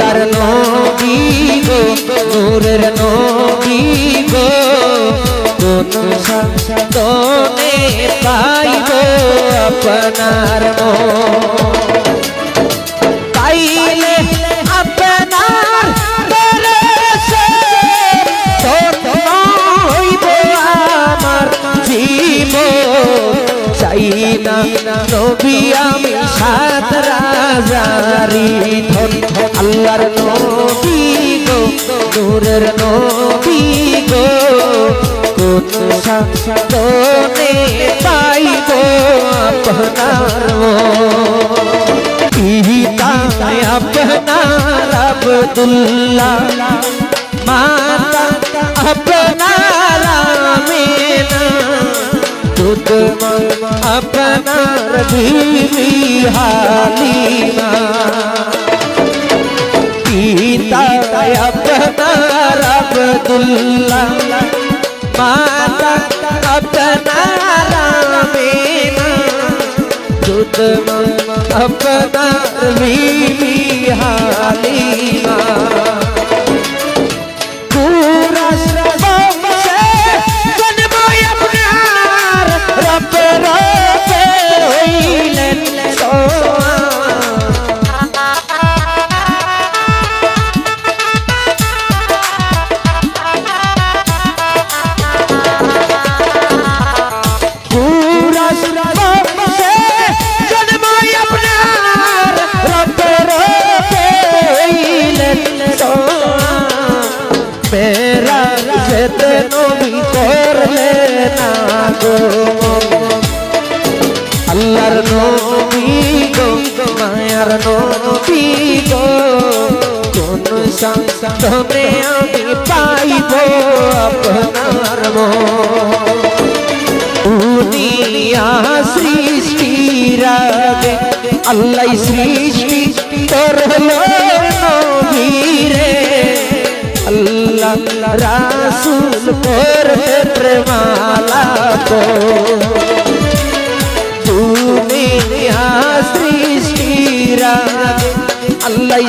আল্লাহর নবী গো, নূরের নবী গো। কোন সাধনে পাইব আপনার পাইলে আপনার হইব আমার জীবন। চাই না নবী আমি সাত রাজারি ধন। আল্লাহর নবী গো, নূরের নবী গো। কোন সাধনে পাইব আপনার আপনার আব্দুল্লাহ। মাতা আপনার দুধ আপনার বিবি হালিমা পিতায় আপনার আব্দুল্লাহ মাতা আপনার আমিনা দুধ আপনার আল্লাহর মায়ার কোন সংসারে আমি পাইব আপনার উনিয়া সৃষ্টির আগে আল্লাহ সৃষ্টি করল নবীরে। আল্লাহ রাসুল পর প্রেমালা তো দুনিয়া সৃষ্টির, আল্লাহ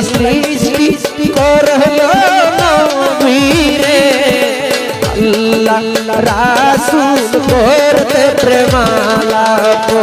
সৃষ্টি করল নবীরে। আল্লাহ রাসুল করতে প্রেমালা তো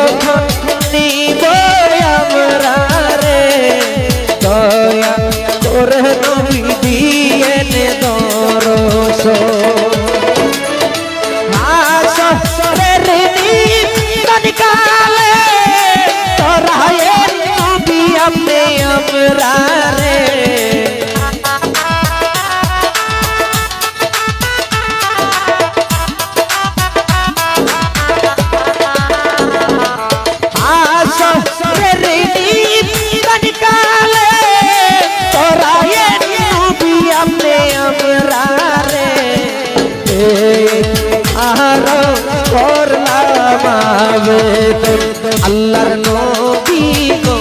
নবী গো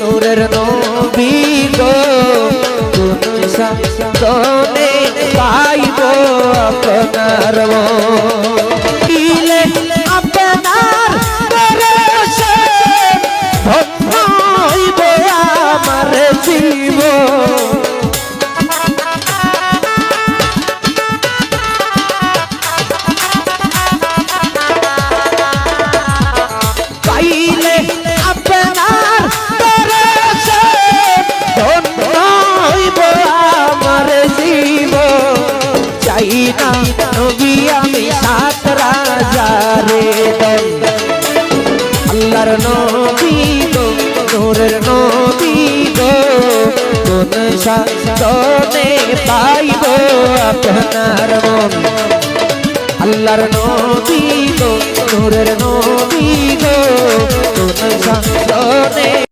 নূরের নবী গো পাইব আপনার সাজনে পাইব আপনার মন। আল্লাহর নবী গো নূরের নবী গো সাজনে